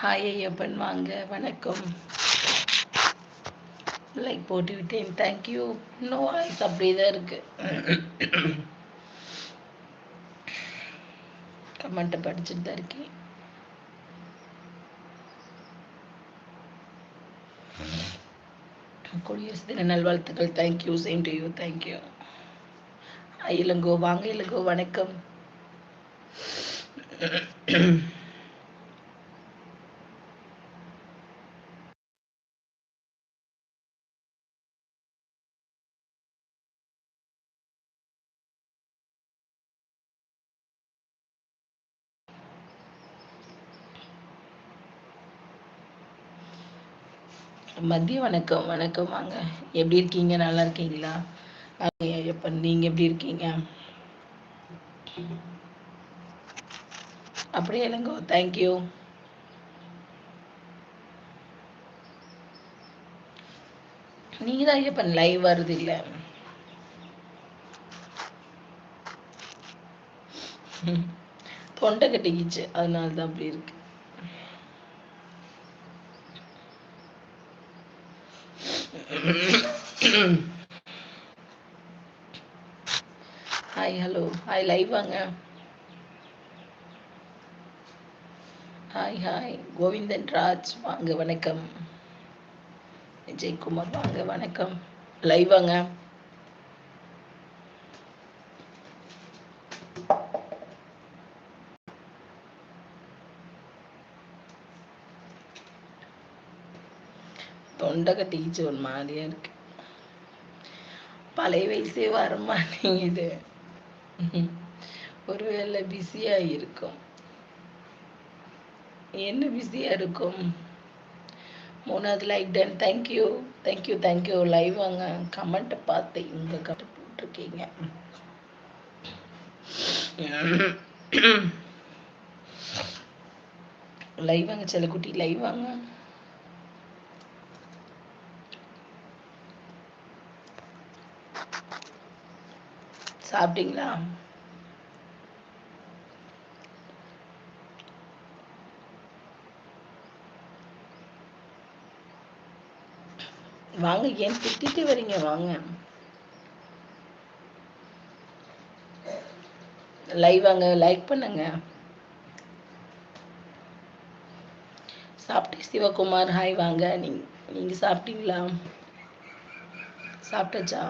Hi Ayyappan வாங்க வணக்கம். Like போட்டு விட்டேன் தேங்க்யூ இன்னும் வாய்ஸ் அப்படியே தான் இருக்கு கமெண்ட்டை படிச்சுட்டு தான் இருக்கேன். குடியரசு தின நல்வாழ்த்துக்கள். Thank you same to you thank you Ilango வாங்க இளங்கோ வணக்கம். மதிய வணக்கம் வணக்கம் வாங்க. எப்படி இருக்கீங்க? நல்லா இருக்கீங்களா? எப்ப நீங்க எப்படி இருக்கீங்க? அப்படியே இல்லைங்கோ தேங்க்யூ நீங்க தான் ஐயப்பன் லைவ் வருது இல்ல? தொண்டை கட்டிக்கிச்சு அதனால தான் அப்படி இருக்கு. ஹாய் ஹலோ ஹாய் லைவ் வாங்க. ஹாய் ஹாய் கோவிந்தன் ராஜ் வாங்க வணக்கம். விஜய்குமார் வாங்க வணக்கம். லைவ் வாங்க. தொண்டை கட்டிக்கிச்சு ஒரு மாதிரியா இருக்கு. பழைய வயசே வரமாட்டேங்குது. ஒருவேளை பிஸியா இருக்கும். என்ன பிஸியா இருக்கும்? மூணாவது like done thank you thank you thank you live வாங்க. கமெண்ட் பார்த்து இங்க கமெண்ட் போட்டிருக்கீங்க. லைவ் வாங்க செல்லக்குட்டி. லைவ் வாங்க. சாப்பிட்டீங்களா? வாங்க ஏன் திட்டிட்டு வரீங்க? வாங்க. லைவ் வாங்க லைக் பண்ணுங்க. சாப்பிட்டே சிவகுமார். ஹாய் வாங்க. நீங்க நீங்க சாப்பிட்டீங்களா? சாப்பிட்டாச்சா?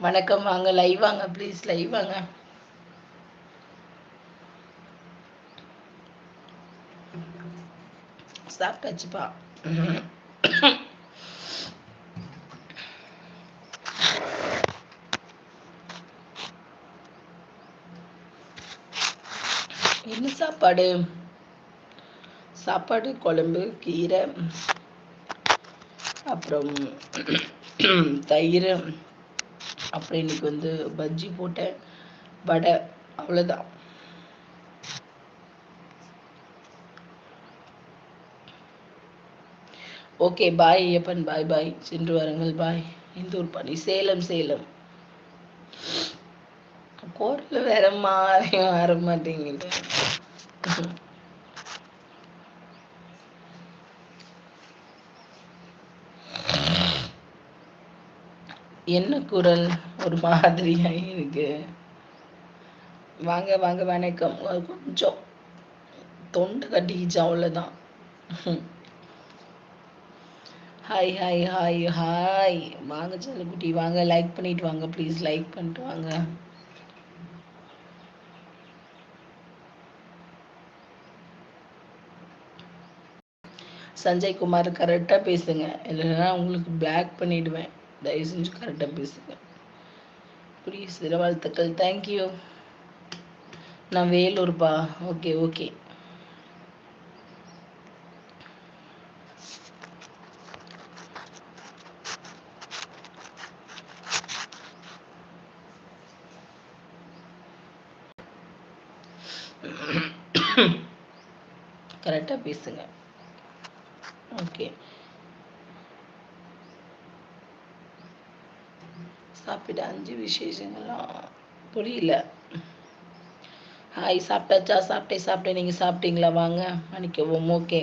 வணக்கம் வாங்க லைவ் வாங்க ப்ளீஸ் லைவ் வாங்க. சாப்பிட்டாச்சுப்பா. என்ன சாப்பாடு? சாப்பாடு குழம்பு கீரை அப்புறம் தயிர் அப்புறம் இன்னைக்கு வந்து பஜ்ஜி போட்டேன். வடை அவ்வளோதான் ஓகே பாய் ஐயப்பன் பாய் பாய். சென்று வாருங்கள் பாய். இந்தூர் பணி. சேலம் சேலம். கோரில் வேற மாதிரி வர மாட்டேங்குது. என்ன குரல் ஒரு மாதிரியா இருக்கு? வாங்க வாங்க வணக்கம். கொஞ்சம் தொண்டை கட்டிக்கிச்சு அவ்வளோதான் ஹாய் ஹாய் ஹாய் ஹாய் வாங்க செல்லக்குட்டி வாங்க. லைக் பண்ணிட்டு வாங்க ப்ளீஸ் லைக் பண்ணிட்டு வாங்க. சஞ்சய் குமார் கரெக்டாக பேசுங்க. இல்லைன்னா உங்களுக்கு பிளாக் பண்ணிடுவேன். தயவு செஞ்சு கரெக்டாக பேசுங்க. ப்ளீஸ் சில வாழ்த்துக்கள் தேங்க்யூ நான் வேலூர்ப்பா ஓகே ஓகே கரெக்டாக பேசுங்க. ஓகே சாப்பிட அஞ்சு விசேஷங்கள்லாம் புரியல. ஹாய் சாப்பிட்டாச்சா? சாப்பிட்டே சாப்பிட்டேன் நீங்கள் சாப்பிட்டீங்களா? வாங்க மன்னிக்கவும் ஓகே.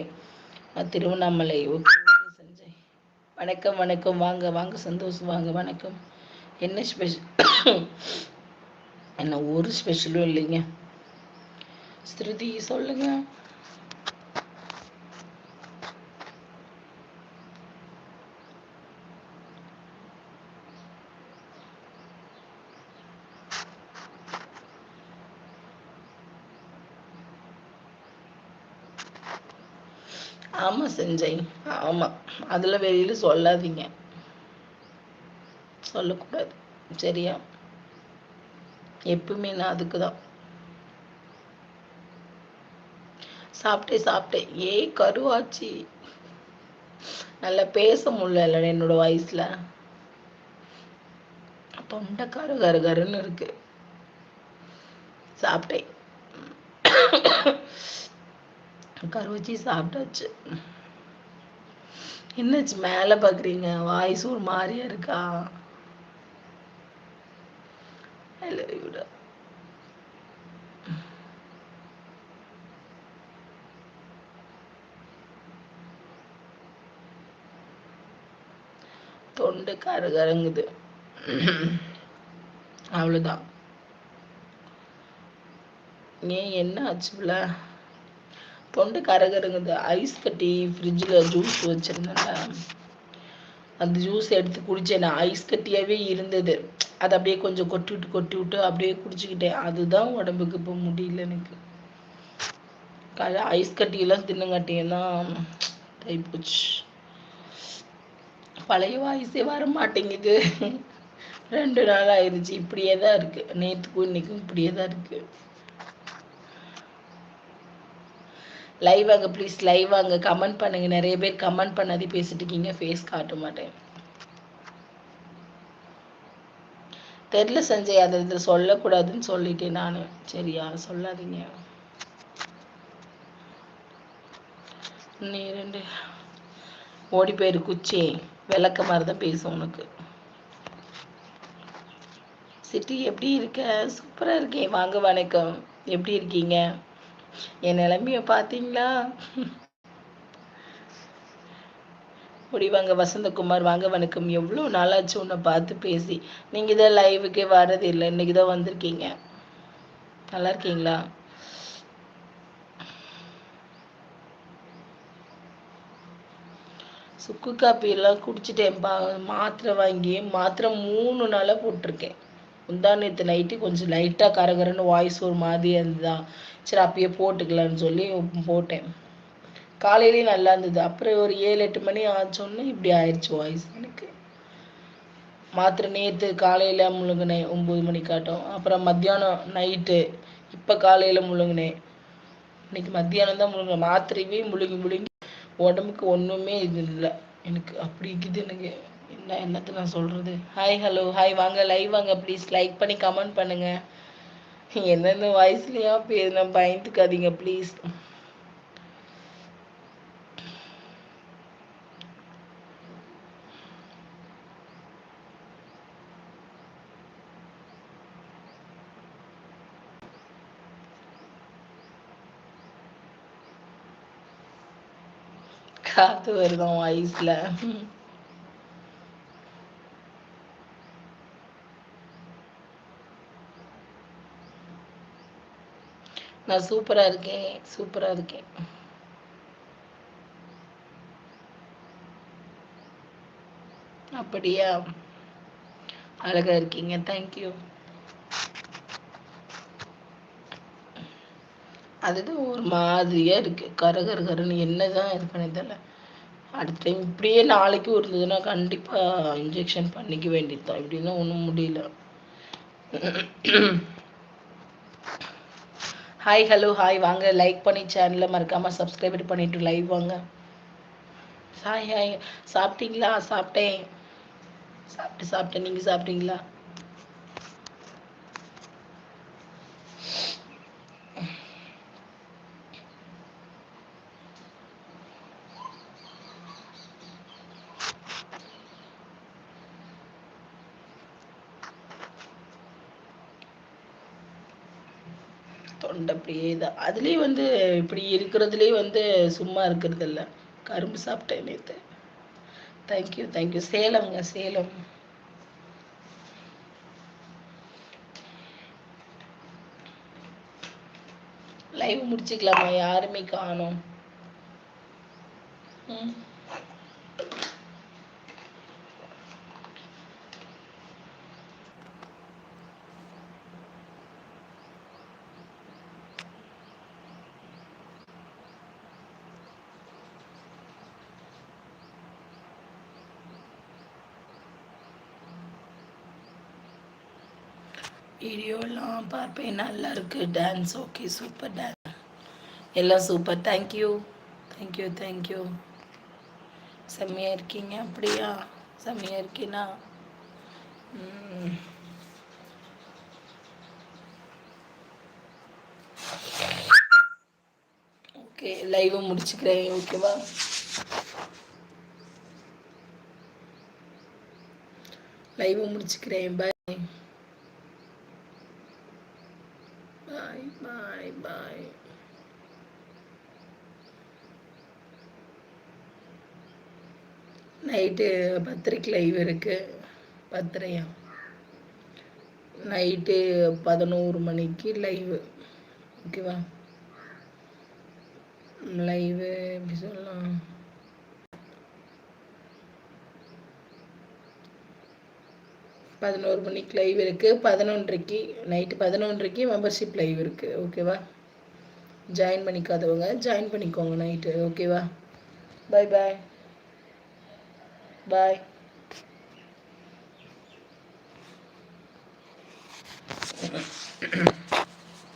திருவண்ணாமலை ஓகே சஞ்சய். வணக்கம் வணக்கம். வாங்க வாங்க சந்தோஷம் வாங்க வணக்கம். என்ன ஸ்பெஷல் என்ன ஒரு ஸ்பெஷலும் இல்லைங்க. ஸ்ருதி சொல்லுங்க. ஆமா செஞ்சேன். ஆமா. அதுல வெளியில சொல்லாதீங்க. சொல்லக்கூடாது. சரியா? எப்பவுமே நான் அதுக்கு தான் சாப்பிட்டேன் சாப்பிட்டேன் ஏய் கருவாச்சி. நல்லா பேச முடியல என்னோட வயசுல தொண்டை கரு கரு கருன்னு இருக்கு. சாப்பிட்டேன் கருவச்சி சாப்பிட்டாச்சு. என்னாச்சு மேல பாக்குறீங்க? வாய்ஸ் ஒரு மாதிரியா இருக்கா? விட தொண்டை கரு கருங்குது. அவ்வளவுதான். ஏன் என்ன ஆச்சுல தொண்டை கரகருங்குது ஐஸ் கட்டி ஃப்ரிட்ஜில் ஜூஸ் வச்சுருந்தேன் அந்த ஜூஸ் எடுத்து குடித்தேன் நான். ஐஸ் கட்டியாகவே இருந்தது. அதை அப்படியே கொஞ்சம் கொட்டி விட்டு கொட்டி விட்டு அப்படியே குடிச்சுக்கிட்டேன். அதுதான் உடம்புக்கு இப்போ முடியல எனக்கு. காலை ஐஸ் கட்டியெல்லாம் தின்னுங்காட்டியும் தான் போச்சு பழைய வாய்ஸே வர மாட்டேங்குது ரெண்டு நாள் ஆயிடுச்சு இப்படியே தான் இருக்குது நேற்றுக்கும் இன்றைக்கும் இப்படியே தான் இருக்குது லைவ் வாங்க ப்ளீஸ் லைவ் வாங்க. கமெண்ட் பண்ணுங்க. நிறைய பேர் கமெண்ட் பண்ணாதே பேசிட்டு இருக்கீங்க. ஃபேஸ் காட்ட மாட்டேன். தெரில சஞ்சய் அதை இதை சொல்லக்கூடாதுன்னு சொல்லிட்டேன் நான். சரியா சொல்லாதீங்க. நீ ரெண்டு. ஓடி போயிரு குச்சி. விளக்க மாதிரி தான் பேசும் உனக்கு. சிட்டி எப்படி இருக்க? சூப்பராக இருக்கேன். வாங்க வணக்கம். எப்படி இருக்கீங்க? என் நிலைமைய பார்த்தீங்களா ஓடி வாங்க வசந்தகுமார் வாங்க வணக்கம். எவ்வளோ நாளாச்சு உன்னை பார்த்து பேசி. நீங்கள் தான் லைவுக்கே வர்றது இல்லை. இன்னைக்கு தான் வந்திருக்கீங்க. நல்லா இருக்கீங்களா? சுக்கு காப்பி எல்லாம் குடிச்சிட்டேன்ப்பா மாத்திரை வாங்கி மாத்திரை மூணு நாளாக போட்டிருக்கேன். முந்தா நேற்று நைட்டு கொஞ்சம் லைட்டாக கரகரன்னு வாய்ஸ் ஒரு மாதிரி இருந்ததா? சரி அப்பயே போட்டுக்கலான்னு சொல்லி போட்டேன். காலையிலேயும் நல்லா இருந்தது. அப்புறம் ஒரு ஏழு எட்டு மணி ஆச்சோன்னு இப்படி ஆயிடுச்சு வாய்ஸ் எனக்கு. மாத்திரை நேற்று காலையில் முழுங்கினேன் ஒம்பது மணி காட்டும். அப்புறம் மத்தியானம் நைட்டு இப்போ காலையில் முழுங்கினேன். இன்னைக்கு மத்தியானம் தான் முழுங்கினேன் மாத்திரையே முழுங்கி முழுங்கி உடம்புக்கு ஒன்றுமே இது இல்லை. எனக்கு அப்படி இருக்குது எனக்கு. என்ன என்னத்தை நான் சொல்கிறது ஹாய் ஹலோ ஹாய் வாங்க லைவ் வாங்க ப்ளீஸ் லைக் பண்ணி கமெண்ட் பண்ணுங்க. என்னென்ன வயசுலையா பேர் நான் பயந்துக்காதீங்க ப்ளீஸ் காத்து வருதான் வயசுல நான் சூப்பரா இருக்கேன் சூப்பரா இருக்கேன். அப்படியா? அழகா இருக்கீங்க தேங்க்யூ அது ஒரு மாதிரியா இருக்கு. கரகர் கருன்னு என்னதான் இது பண்ணதில்ல அடுத்த டைம் இப்படியே நாளைக்கு இருந்ததுன்னா கண்டிப்பா இன்ஜெக்ஷன் பண்ணிக்க வேண்டியதுதான். இப்படின்னா ஒன்றும் முடியல. ஹாய் ஹலோ ஹாய் வாங்க. லைக் பண்ணி சேனலை மறக்காமல் சப்ஸ்கிரைப் பண்ணிட்டு லைவ் வாங்க. ஹாய் ஹாய் சாப்பிட்டீங்களா? சாப்பிட்டேன். சாப்பிட்டு சாப்பிட்டேன். நீங்கள் சாப்பிட்டீங்களா? தொண்டை அப்படியே தான் அதுலேயும் வந்து இப்படி இருக்கிறதுலே வந்து சும்மா இருக்கிறது இல்லை கரும்பு சாப்பிட்டேன் நேற்று தேங்க்யூ தேங்க்யூ சேலம்ங்க சேலம். லைவ் முடிச்சுக்கலாமா? யாருமே காணும். ம். வீடியோலாம் பார்ப்பேன். நல்லா இருக்கு டான்ஸ் ஓகே சூப்பர் டான்ஸ் எல்லாம் super thank you thank you thank you செம்மையாக இருக்கீங்க. அப்படியா? செம்மையாக இருக்கீனா? ஓகே லைவை முடிச்சுக்கிறேன். ஓகேவா லைவை முடிச்சுக்கிறேன். பாய் பாய் பாய் நைட்டு பத்திரிக்கை லைவ் இருக்கு. பத்திரையா நைட்டு பதினோரு மணிக்கு லைவு ஓகேவா லைவு எப்படி சொல்லலாம்? பதினோரு மணிக்கு லைவ் இருக்குது பதினொன்றைக்கு நைட்டு பதினொன்றைக்கு மெம்பர்ஷிப் லைவ் இருக்குது ஓகேவா ஜாயின் பண்ணிக்காதவங்க ஜாயின் பண்ணிக்கோங்க நைட்டு ஓகேவா பாய் பாய் பாய்